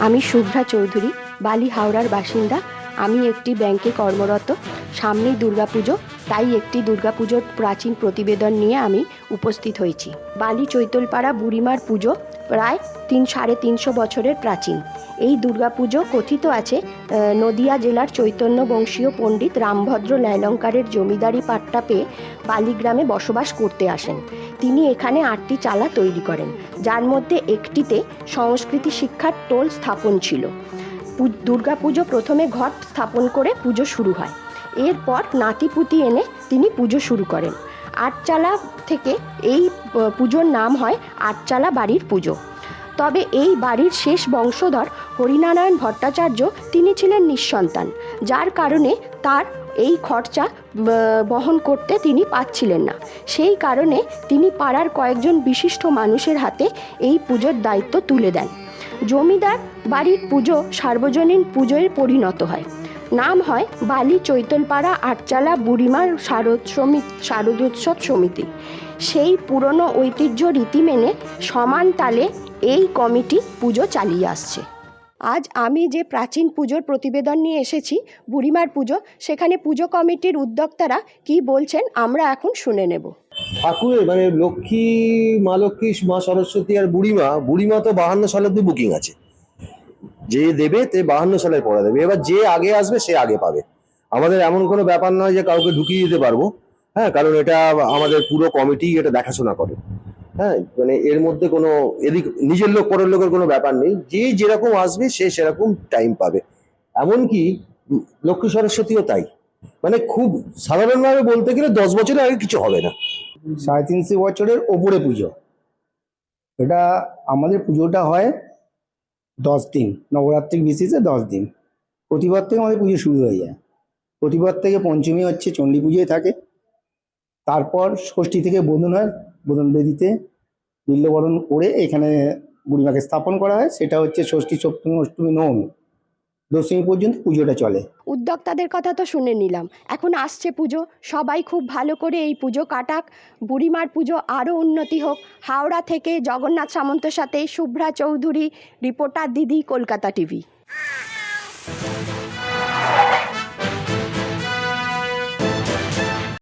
আমি শুভ্রা চৌধুরী বালি হাওড়ার বাসিন্দা আমি একটি ব্যাংকে কর্মরত, সামনেই দুর্গাপুজো, তাই একটি দুর্গাপুজোর প্রাচীন প্রতিবেদন নিয়ে আমি উপস্থিত হয়েছি। বালি চৈতলপাড়া বুড়িমার পুজো প্রায় তিন, সাড়ে তিনশো বছরের প্রাচীন। এই দুর্গাপুজো কথিত আছে নদিয়া জেলার চৈতন্য বংশীয় পণ্ডিত রামভদ্র ল্যালঙ্কারের জমিদারি পাট্টা পেয়ে বালিগ্রামে বসবাস করতে আসেন। তিনি এখানে আটটি চালা তৈরি করেন, যার মধ্যে একটিতে সংস্কৃতি শিক্ষার টোল স্থাপন ছিল। পু- দুর্গাপুজো প্রথমে ঘট স্থাপন করে পুজো শুরু হয়। এরপর নাতিপুতি এনে তিনি পুজো শুরু করেন। আটচালা থেকে এই পুজোর নাম হয় আটচালা বাড়ির পুজো। তবে এই বাড়ির শেষ বংশধর হরিনারায়ণ ভট্টাচার্য তিনি ছিলেন নিঃসন্তান, যার কারণে তার এই খরচা বহন করতে তিনি পাচ্ছিলেন না। সেই কারণে তিনি পাড়ার কয়েকজন বিশিষ্ট মানুষের হাতে এই পুজোর দায়িত্ব তুলে দেন। জমিদার বাড়ির পুজো সার্বজনীন পুজোয় পরিণত হয়। নাম হয় বালি চৈতলপাড়া আটচালা বুড়িমার শারদ সমিতি শারদোৎসব সমিতি। সেই পুরনো ঐতিহ্য রীতি মেনে সমান তালে এই কমিটি পুজো চালিয়ে আসছে। আজ আমি যে প্রাচীন পুজোর প্রতিবেদন নিয়ে এসেছি, বুড়িমার পুজো, সেখানে পুজো কমিটির উদ্যোক্তারা কি বলছেন আমরা এখন শুনে নেব। ঠাকুরের মানে লক্ষ্মী, মা লক্ষ্মী, মা সরস্বতী আর বুড়িমা বুড়িমা তো বাহান্ন সালের তো বুকিং আছে। যে দেবে, তে বাহান্ন সালের পরে দেবে। এবার যে আগে আসবে, সে আগে পাবে। আমাদের এমন কোনো ব্যাপার নয় যে কাউকে ঢুকিয়ে দিতে পারব। হ্যাঁ কারণ এটা আমাদের পুরো কমিটি এটা দেখাশোনা করে। হ্যাঁ মানে এর মধ্যে কোনো এদিক, নিজের লোক, পরের লোকের কোনো ব্যাপার নেই। যে যেরকম আসবে, সে সেরকম টাইম পাবে। এমনকি লক্ষ্মী সরস্বতীও তাই। মানে খুব সাধারণভাবে বলতে গেলে দশ বছরের আগে কিছু হবে না। সাড়ে তিনশো বছরের ওপরে পুজো। এটা আমাদের পুজোটা হয় দশ দিন, নবরাত্রির বিশেষে দশ দিন। প্রতিবার থেকে আমাদের পুজো শুরু হয়ে যায়। প্রতিবার থেকে পঞ্চমী হচ্ছে, চণ্ডী পুজোয় থাকে। তারপর ষষ্ঠী থেকে বোধন হয় বোধন বেদিতে বিল্লবরণ করে এখানে বুড়িমাকে স্থাপন করা হয়। সেটা হচ্ছে ষষ্ঠী, সপ্তমী, অষ্টমী, নবমী। দশমী পর্যন্ত পুজোটা চলে। উদ্যোক্তাদের কথা তো শুনে নিলাম। এখন আসছে পুজো। সবাই খুব ভালো করে এই পুজো কাটাক। বুড়িমার পুজো আরও উন্নতি হোক। হাওড়া থেকে জগন্নাথ সামন্তের সাথে শুভ্রা চৌধুরী, রিপোর্টার দিদি, কলকাতা টিভি।